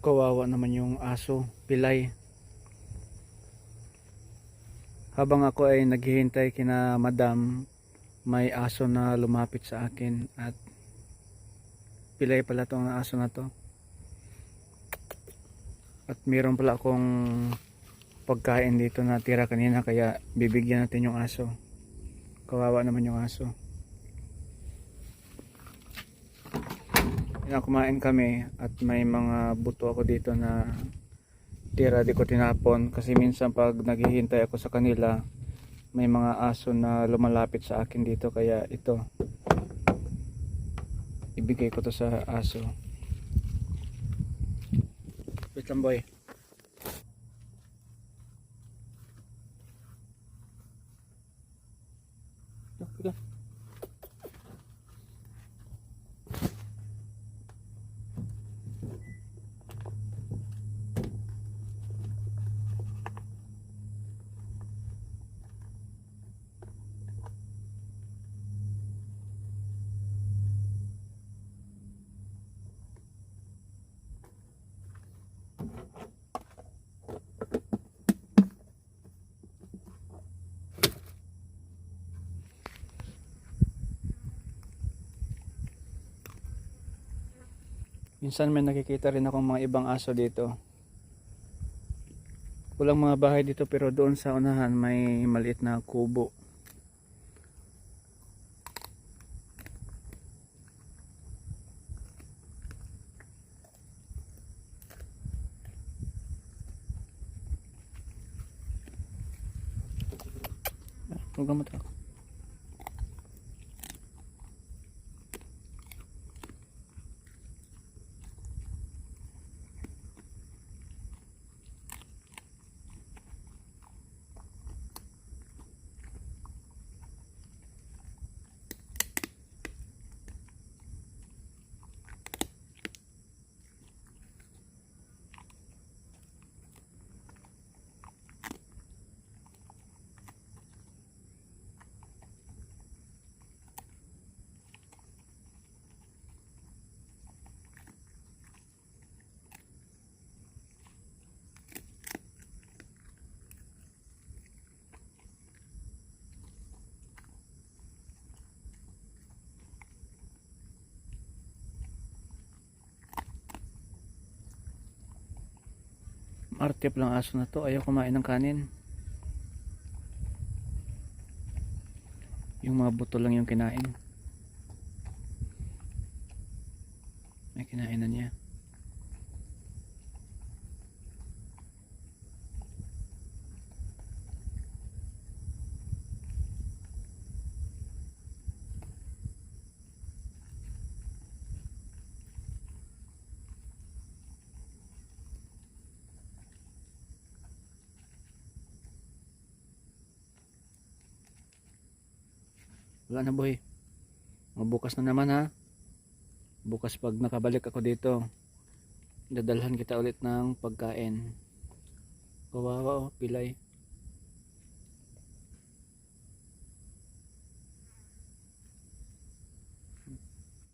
kawawa naman yung aso, pilay. Habang ako ay naghihintay kina madam, may aso na lumapit sa akin at pilay pala tong aso na to. At meron pala akong pagkain dito na tira kanina kaya bibigyan natin yung aso. Kawawa naman yung aso. Yan, kumain kami at may mga buto ako dito na tira di ko tinapon. Kasi minsan pag naghihintay ako sa kanila may mga aso na lumalapit sa akin dito. Kaya ito ibigay ko to sa aso. Wait lang boy. Ito. Minsan may nakikita rin akong mga ibang aso dito. Walang mga bahay dito pero doon sa unahan may maliit na kubo. Huwag mo ako. Martip lang aso na to. Ayaw kumain ng kanin. Yung mga buto lang yung kinain. May kinain na niya. Wala na boy. Mabukas na naman ha. Bukas pag nakabalik ako dito, dadalhan kita ulit ng pagkain. Kawawa oh, pilay.